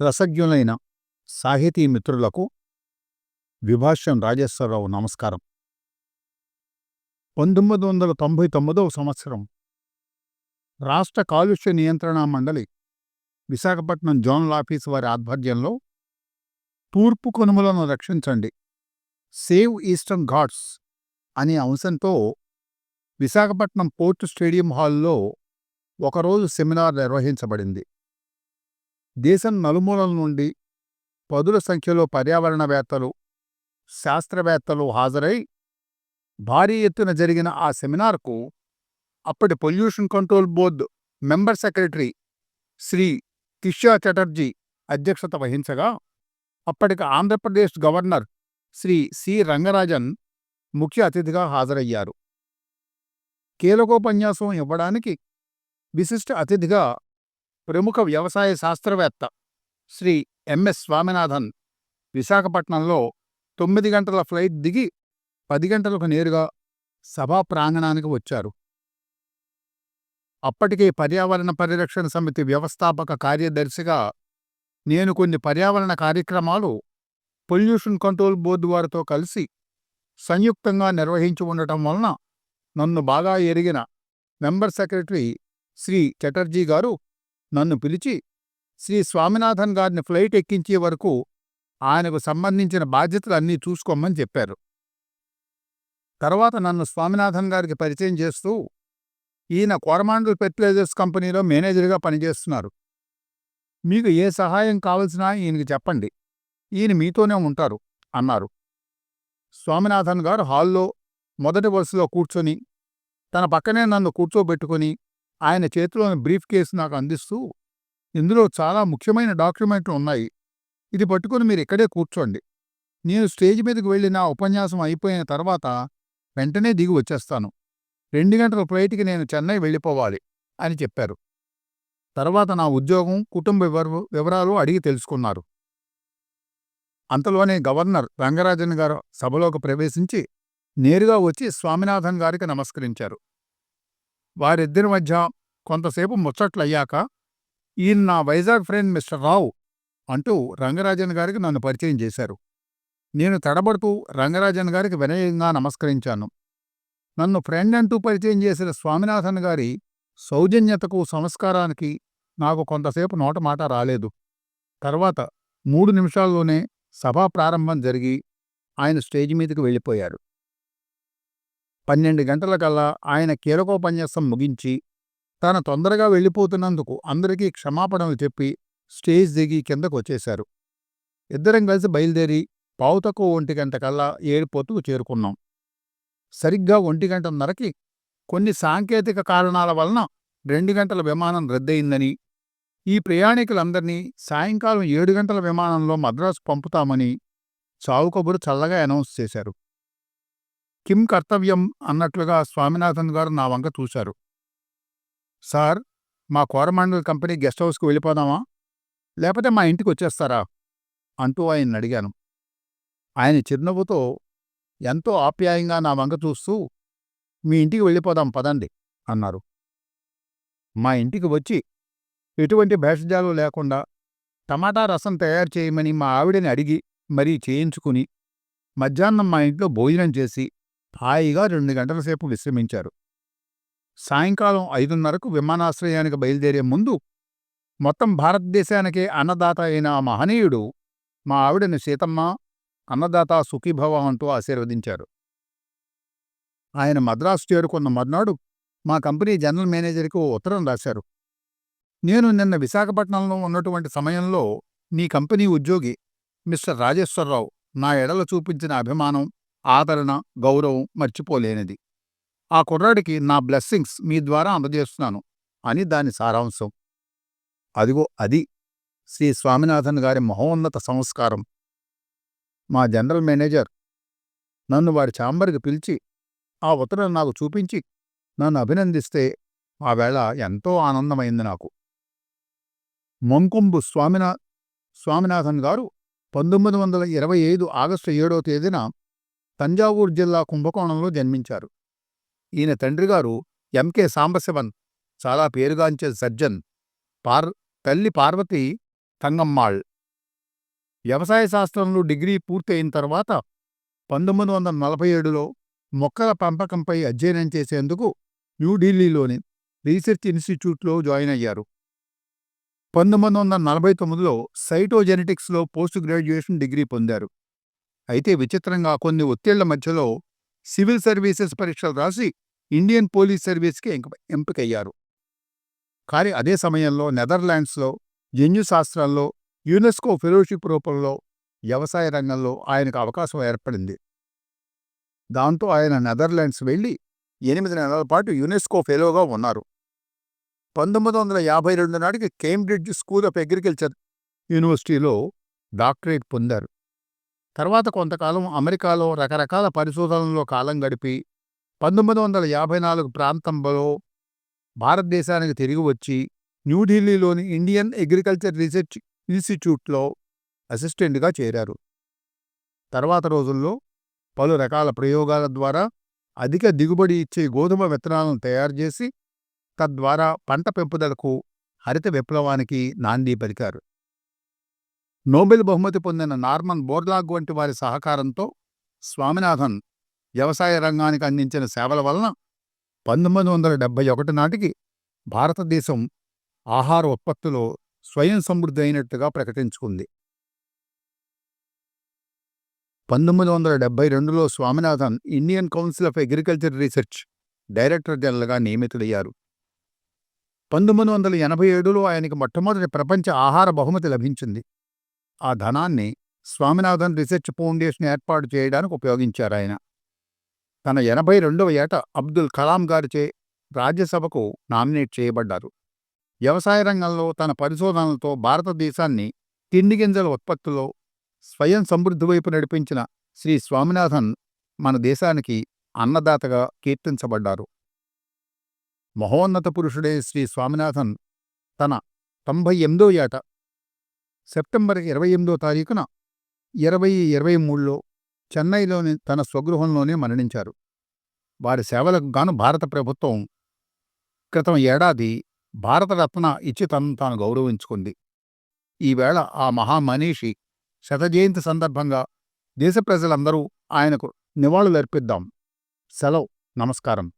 రసజ్ఞులైన సాహితీ మిత్రులకు విభాష్యం రాజేశ్వరరావు నమస్కారం. పంతొమ్మిది వందల తొంభై తొమ్మిదవ సంవత్సరం రాష్ట్ర కాలుష్య నియంత్రణ మండలి విశాఖపట్నం జోనల్ ఆఫీసు వారి ఆధ్వర్యంలో తూర్పు కనుమలను రక్షించండి సేవ్ ఈస్టర్న్ ఘాట్స్ అనే అంశంతో విశాఖపట్నం పోర్ట్ స్టేడియం హాల్లో ఒకరోజు సెమినార్ నిర్వహించబడింది. దేశం నలుమూలల నుండి పదుల సంఖ్యలో పర్యావరణవేత్తలు శాస్త్రవేత్తలు హాజరై భారీ ఎత్తున జరిగిన ఆ సెమినార్కు అప్పటి pollution control board member secretary Shri Kishya Chatterjee అధ్యక్షత వహించగా అప్పటికి ఆంధ్రప్రదేశ్ గవర్నర్ శ్రీ సి. రంగరాజన్ ముఖ్య అతిథిగా హాజరయ్యారు. కీలకోపన్యాసం ఇవ్వడానికి విశిష్ట అతిథిగా ప్రముఖ వ్యవసాయ శాస్త్రవేత్త శ్రీ ఎంఎస్ స్వామినాథన్ విశాఖపట్నంలో తొమ్మిది గంటల ఫ్లైట్ దిగి పది గంటలకు నేరుగా సభా ప్రాంగణానికి వచ్చారు. అప్పటికే పర్యావరణ పరిరక్షణ సమితి వ్యవస్థాపక కార్యదర్శిగా నేను కొన్ని పర్యావరణ కార్యక్రమాలు పొల్యూషన్ కంట్రోల్ బోర్డు వారితో కలిసి సంయుక్తంగా నిర్వహించి ఉండటం వలన నన్ను బాగా ఎరిగిన మెంబర్ సెక్రటరీ శ్రీ చటర్జీ గారు నన్ను పిలిచి శ్రీ స్వామినాథన్ గారిని ఫ్లైట్ ఎక్కించే వరకు ఆయనకు సంబంధించిన బాధ్యతలన్నీ చూసుకోమని చెప్పారు. తర్వాత నన్ను స్వామినాథన్ గారికి పరిచయం చేస్తూ ఈయన కోరమాండల్ ఫెర్టిలైజర్స్ కంపెనీలో మేనేజర్గా పనిచేస్తున్నారు. మీకు ఏ సహాయం కావలసినా ఈయనకి చెప్పండి. ఈయన మీతోనే ఉంటారు అన్నారు. స్వామినాథన్ గారు హాల్లో మొదటి వరుసలో కూర్చొని తన పక్కనే నన్ను కూర్చోబెట్టుకుని ఆయన చేతిలోని బ్రీఫ్ కేసు నాకు అందిస్తూ ఇందులో చాలా ముఖ్యమైన డాక్యుమెంట్లు ఉన్నాయి. ఇది పట్టుకుని మీరు ఇక్కడే కూర్చోండి. నేను స్టేజ్ మీదకి వెళ్ళి నా ఉపన్యాసం అయిపోయిన తర్వాత వెంటనే దిగి వచ్చేస్తాను. రెండు గంటల ఫ్లైట్కి నేను చెన్నై వెళ్ళిపోవాలి అని చెప్పారు. తర్వాత నా ఉద్యోగం కుటుంబ వివర- వివరాలు అడిగి తెలుసుకున్నారు. అంతలోనే గవర్నర్ రంగరాజన్ గారు సభలోకి ప్రవేశించి నేరుగా వచ్చి స్వామినాథన్ గారికి నమస్కరించారు. వారిద్దరి మధ్య కొంతసేపు ముచ్చట్లయ్యాక ఈయన నా వైజాగ్ ఫ్రెండ్ మిస్టర్ రావు అంటూ రంగరాజన్ గారికి నన్ను పరిచయం చేశారు. నేను తడబడుతూ రంగరాజన్ గారికి వినయంగా నమస్కరించాను. నన్ను ఫ్రెండ్ అంటూ పరిచయం చేసిన స్వామినాథన్ గారి సౌజన్యతకు సంస్కారానికి నాకు కొంతసేపు నోట మాట రాలేదు. తర్వాత మూడు నిమిషాల్లోనే సభా ప్రారంభం జరిగి ఆయన స్టేజ్ మీదకి వెళ్ళిపోయారు. పన్నెండు గంటలకల్లా ఆయన కీలకోపన్యాసం ముగించి తాను తొందరగా వెళ్ళిపోతున్నందుకు అందరికీ క్షమాపణలు చెప్పి స్టేజ్ దిగి కిందకు వచ్చేశారు ఇద్దరం కలిసి బయలుదేరి పావుతక్కువ ఒంటి గంట కల్లా ఏడుపోతుకు చేరుకున్నాం. సరిగ్గా ఒంటి గంటన్నరకి కొన్ని సాంకేతిక కారణాల వలన రెండు గంటల విమానం రద్దయిందని ఈ ప్రయాణికులందరినీ సాయంకాలం ఏడు గంటల విమానంలో మద్రాసు పంపుతామని చావు కబురు చల్లగా అనౌన్స్ చేశారు. కిమ్ కర్తవ్యం అన్నట్లుగా స్వామినాథన్ గారు నా వంక చూశారు. సార్ మా కోరమండల్ కంపెనీ గెస్ట్ హౌస్కి వెళ్ళిపోదామా? లేకపోతే మా ఇంటికి వచ్చేస్తారా? అంటూ ఆయన్ని అడిగాను. ఆయన చిరునవ్వుతో ఎంతో ఆప్యాయంగా నా వంక చూస్తూ మీ ఇంటికి వెళ్ళిపోదాం పదండి అన్నారు. మా ఇంటికి వచ్చి ఎటువంటి భేషజాలు లేకుండా టమాటా రసం తయారు చేయమని మా ఆవిడని అడిగి మరీ చేయించుకుని మధ్యాహ్నం మా ఇంట్లో భోజనం చేసి హాయిగా రెండు గంటల సేపు విశ్రమించారు. సాయంకాలం ఐదున్నరకు విమానాశ్రయానికి బయలుదేరే ముందు మొత్తం భారతదేశానికే అన్నదాత అయిన ఆ మహనీయుడు మా ఆవిడను సీతమ్మ అన్నదాత సుఖీభవ అంటూ ఆశీర్వదించారు. ఆయన మద్రాసు చేరుకున్న మర్నాడు మా కంపెనీ జనరల్ మేనేజర్కి ఓ ఉత్తరం రాశారు. నేను నిన్న విశాఖపట్నంలో ఉన్నటువంటి సమయంలో నీ కంపెనీ ఉద్యోగి మిస్టర్ రాజేశ్వరరావు నా ఎడల చూపించిన అభిమానం ఆదరణ గౌరవం మర్చిపోలేనిది. ఆ కుర్రాడికి నా బ్లెస్సింగ్స్ మీ ద్వారా అందజేస్తున్నాను అని దాని సారాంశం. అదిగో అది. శ్రీ స్వామినాథన్ గారి మహోన్నత సంస్కారం. మా జనరల్ మేనేజర్ నన్ను వారి ఛాంబర్కి పిలిచి ఆ ఉత్తరం నాకు చూపించి నన్ను అభినందిస్తే ఆ వేళ ఎంతో ఆనందమైంది నాకు. మొంకుంబు స్వామినా స్వామినాథన్ గారు పంతొమ్మిది వందల ఇరవై ఐదు ఆగస్టు ఏడో తేదీన తంజావూరు జిల్లా కుంభకోణంలో జన్మించారు. ఈయన తండ్రిగారు ఎంకే సాంబశివన్ చాలా పేరుగాంచే సర్జన్ పార్ తల్లి పార్వతి తంగమ్మాళ్. వ్యవసాయ శాస్త్రంలో డిగ్రీ పూర్తయిన తర్వాత పంతొమ్మిది వందల నలభై ఏడులో మొక్కల పెంపకంపై అధ్యయనం చేసేందుకు న్యూఢిల్లీలోని రీసెర్చ్ ఇన్స్టిట్యూట్లో జాయిన్ అయ్యారు. పంతొమ్మిది వందల నలభై తొమ్మిదిలో సైటోజెనెటిక్స్లో పోస్ట్ గ్రాడ్యుయేషన్ డిగ్రీ పొందారు. అయితే విచిత్రంగా కొన్ని ఒత్తిళ్ళ మధ్యలో సివిల్ సర్వీసెస్ పరీక్షలు రాసి ఇండియన్ పోలీస్ సర్వీస్కి ఎంపికయ్యారు. కానీ అదే సమయంలో నెదర్లాండ్స్లో జన్యు యునెస్కో ఫెలోషిప్ రూపంలో వ్యవసాయ రంగంలో ఆయనకు అవకాశం ఏర్పడింది. దాంతో ఆయన నెదర్లాండ్స్ వెళ్ళి ఎనిమిది నెలల పాటు యునెస్కో ఫెలోగా ఉన్నారు. పంతొమ్మిది వందల యాభై రెండు నాటికి కేంబ్రిడ్జ్ స్కూల్ ఆఫ్ అగ్రికల్చర్ యూనివర్సిటీలో డాక్టరేట్ పొందారు. తర్వాత కొంతకాలం అమెరికాలో రకరకాల పరిశోధనల్లో కాలం గడిపి పంతొమ్మిది వందల యాభై నాలుగు ప్రాంతంలో భారతదేశానికి తిరిగి వచ్చి న్యూఢిల్లీలోని ఇండియన్ అగ్రికల్చర్ రీసెర్చ్ ఇన్స్టిట్యూట్లో అసిస్టెంట్గా చేరారు. తర్వాత రోజుల్లో పలు రకాల ప్రయోగాల ద్వారా అధిక దిగుబడి ఇచ్చే గోధుమ విత్తనాలను తయారు చేసి తద్వారా పంట పెంపుదలకు హరిత విప్లవానికి నాంది పలికారు. నోబెల్ బహుమతి పొందిన నార్మన్ బోర్లాగ్ వంటి వారి సహకారంతో స్వామినాథన్ వ్యవసాయ రంగానికి అందించిన సేవల వలన పంతొమ్మిది వందల డెబ్బై ఒకటి నాటికి భారతదేశం ఆహార ఉత్పత్తిలో స్వయం సమృద్ధి అయినట్టుగా ప్రకటించుకుంది. పంతొమ్మిది వందల డెబ్బై రెండులో Swaminathan Indian council of agriculture research director జనరల్గా నియమితులయ్యారు పంతొమ్మిది వందల ఎనభై ఏడులో ఆయనకి మొట్టమొదటి ప్రపంచ ఆహార బహుమతి లభించింది. ఆ ధనాన్ని స్వామినాథన్ రీసెర్చ్ ఫౌండేషన్ ఏర్పాటు చేయడానికి ఉపయోగించారు ఆయన తన ఎనభై రెండవ ఏట అబ్దుల్ కలాం గారిచే రాజ్యసభకు నామినేట్ చేయబడ్డారు. వ్యవసాయ రంగంలో తన పరిశోధనలతో భారతదేశాన్ని తిండి గింజల ఉత్పత్తిలో స్వయం సమృద్ధి వైపు నడిపించిన శ్రీ స్వామినాథన్ మన దేశానికి అన్నదాతగా కీర్తించబడ్డారు. మహోన్నత పురుషుడే శ్రీ స్వామినాథన్ తన తొంభై ఎనిమిదో ఏట సెప్టెంబర్ ఇరవై ఎనిమిదో తారీఖున ఇరవై ఇరవై మూడులో చెన్నైలోని తన స్వగృహంలోనే మరణించారు. వారి సేవలకు గాను భారత ప్రభుత్వం క్రితం ఏడాది భారతరత్న ఇచ్చి తనను తాను గౌరవించుకుంది. ఈవేళ ఆ మహామనీషి శతజయంతి సందర్భంగా దేశ ప్రజలందరూ ఆయనకు నివాళులర్పిద్దాం. సెలవు. నమస్కారం.